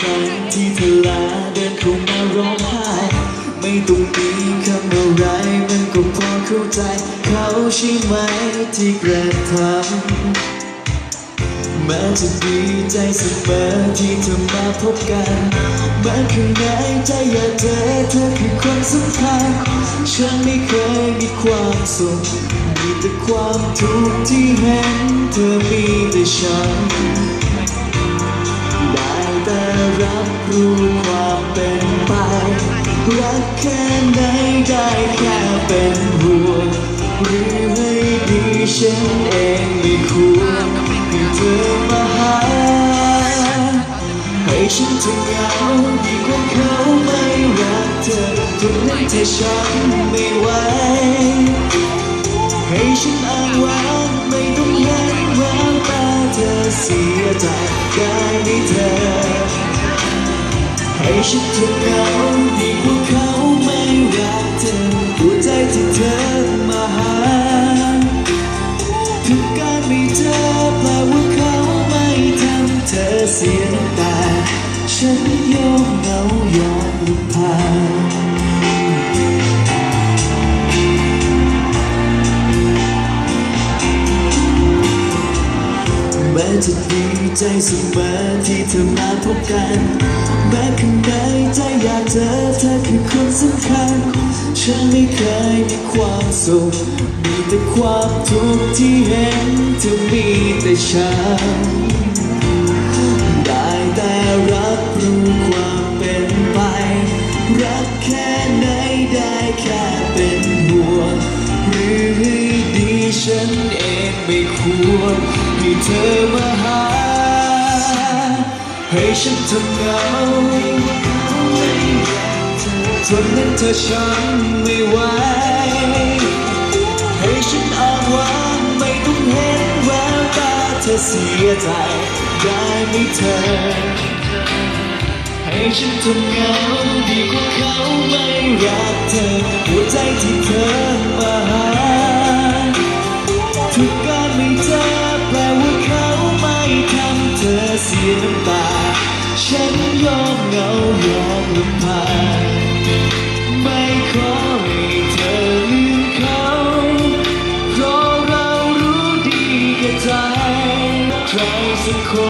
ครั้งที่เธอลาเดินเข้ามาร้องไห้ ไม่ต้องมีคำอะไรมันก็พอเข้าใจ เขาใช่ไหมที่กระทำแม้จะดีใจเสมอที่เธอมาพบกันแม้ข้างในใจอยากเจอเธอคือคนสำคัญ ฉันไม่เคยมีความสุขมีแต่ความทุกข์ที่เห็นเธอมีแต่ฉัน รับรู้ความเป็นไป รักแค่ไหนได้แค่เป็นห่วงหรือให้ดีฉันเองไม่ควรให้เธอมาหา ให้ฉันจะเหงาดีกว่าเขาไม่รักเธอตรงนั้นเธอฉันไม่ไหวให้ฉันอ้างว้างไม่ต้องเห็นแววตาเธอเสียใจได้ไหมเธอ ให้ฉันทุกเหงาดีกว่าเขาไม่รักเธอหัวใจที่เธอมาหาถึงการไม่เจอแปลว่าเขาไม่ทำเธอเสียน้ำตาฉันยอม ม้จะดีใจเสมอที่เธอมาพบกันแม้ข้างในใจอยากเจอเธอคือคนสำคัญ ฉันไม่เคยมีความสุข มีแต่ความทุกข์ที่เห็นเธอมีแต่ฉันได้แต่รับรู้ความเป็นไป รักแค่ไหนได้แค่เป็นห่วงหรือให้ดีฉันเอง ไม่ควรให้เธอมาหา ให้ฉันทำเหงาทนนั้นเธอฉันไม่ไหวให้ฉันอ้างว้างไม่ต้องเห็นแววตาเธอเสียใจได้ไหมเธอ ให้ฉันทนเหงาดีกว่า สียน้ำตา ฉันยอมเหงายอมลำพานไม่ขอให้เธอลืมเขา เพราะเรารู้ดีกับใจใครสักคน